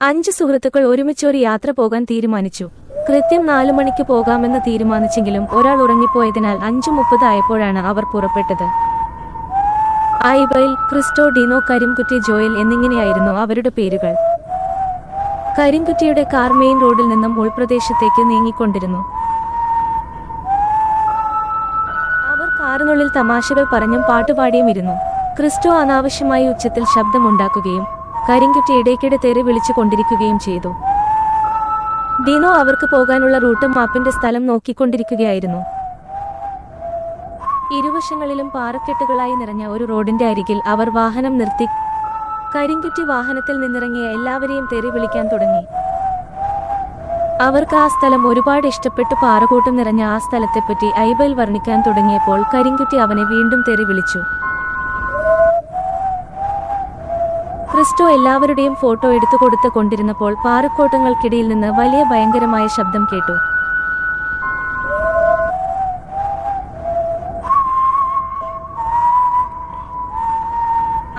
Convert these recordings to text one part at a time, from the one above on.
അഞ്ച് സുഹൃത്തുക്കൾ ഒരുമിച്ചൊരു യാത്ര പോകാൻ തീരുമാനിച്ചു. കൃത്യം നാലു മണിക്ക് പോകാമെന്ന് തീരുമാനിച്ചെങ്കിലും ഒരാൾ ഉറങ്ങിപ്പോയതിനാൽ അഞ്ചു മുപ്പത് ആയപ്പോഴാണ് അവർ പുറപ്പെട്ടത്. ഐബൈൽ ക്രിസ്റ്റോ ഡിനോ കരിംകുറ്റി ജോയൽ എന്നിങ്ങനെയായിരുന്നു അവരുടെ പേരുകൾ. കരിംകുറ്റിയുടെ കാർ മെയിൻ റോഡിൽ നിന്നും ഉൾപ്രദേശത്തേക്ക് നീങ്ങിക്കൊണ്ടിരുന്നു. അവർ കാറിനുള്ളിൽ തമാശകൾ പറഞ്ഞും പാട്ടുപാടിയും ഇരുന്നു ക്രിസ്റ്റോ അനാവശ്യമായി ഉച്ചത്തിൽ ശബ്ദമുണ്ടാക്കുകയും കരിങ്കുറ്റി ഇടയ്ക്കിടെ തെറി വിളിച്ചു കൊണ്ടിരിക്കുകയും ചെയ്തു. ഡിനോ അവർക്ക് പോകാനുള്ള റൂട്ടും മാപ്പിന്റെ സ്ഥലം നോക്കിക്കൊണ്ടിരിക്കുകയായിരുന്നു. ഇരുവശങ്ങളിലും പാറക്കെട്ടുകളായി നിറഞ്ഞ ഒരു റോഡിന്റെ അരികിൽ അവർ വാഹനം നിർത്തി കരിങ്കുറ്റി വാഹനത്തിൽ നിന്നിറങ്ങിയ എല്ലാവരെയും തെറി വിളിക്കാൻ തുടങ്ങി. അവർക്ക് ആ സ്ഥലം ഒരുപാട് ഇഷ്ടപ്പെട്ടു. പാറകൂട്ടം നിറഞ്ഞ ആ സ്ഥലത്തെപ്പറ്റി ഐബൽ വർണിക്കാൻ തുടങ്ങിയപ്പോൾ കരിങ്കുറ്റി അവനെ വീണ്ടും തെറി വിളിച്ചു. ക്രിസ്റ്റോ എല്ലാവരുടെയും ഫോട്ടോ എടുത്തു കൊടുത്ത് കൊണ്ടിരുന്നപ്പോൾ പാറക്കോട്ടങ്ങൾക്കിടയിൽ നിന്ന് വലിയ ഭയങ്കരമായ ശബ്ദം കേട്ടു.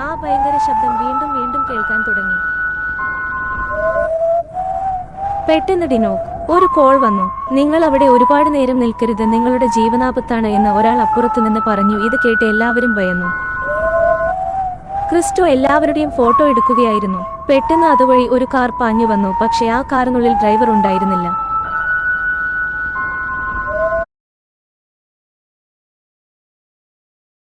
ആ ഭയങ്കര ശബ്ദം വീണ്ടും വീണ്ടും കേൾക്കാൻ തുടങ്ങി. പെട്ടെന്ന് ഡിനോക്ക് ഒരു കോൾ വന്നു. നിങ്ങൾ അവിടെ ഒരുപാട് നേരം നിൽക്കരുത്. നിങ്ങളുടെ ജീവനാപത്താണ് എന്ന് ഒരാൾ അപ്പുറത്തു നിന്ന് പറഞ്ഞു. ഇത് കേട്ട് എല്ലാവരും ഭയന്നു. ക്രിസ്റ്റോ എല്ലാവരുടെയും ഫോട്ടോ എടുക്കുകയായിരുന്നു. പെട്ടെന്ന് അതുവഴി ഒരു കാർ പാഞ്ഞു വന്നു. പക്ഷേ ആ കാറിനുള്ളിൽ ഡ്രൈവർ ഉണ്ടായിരുന്നില്ല.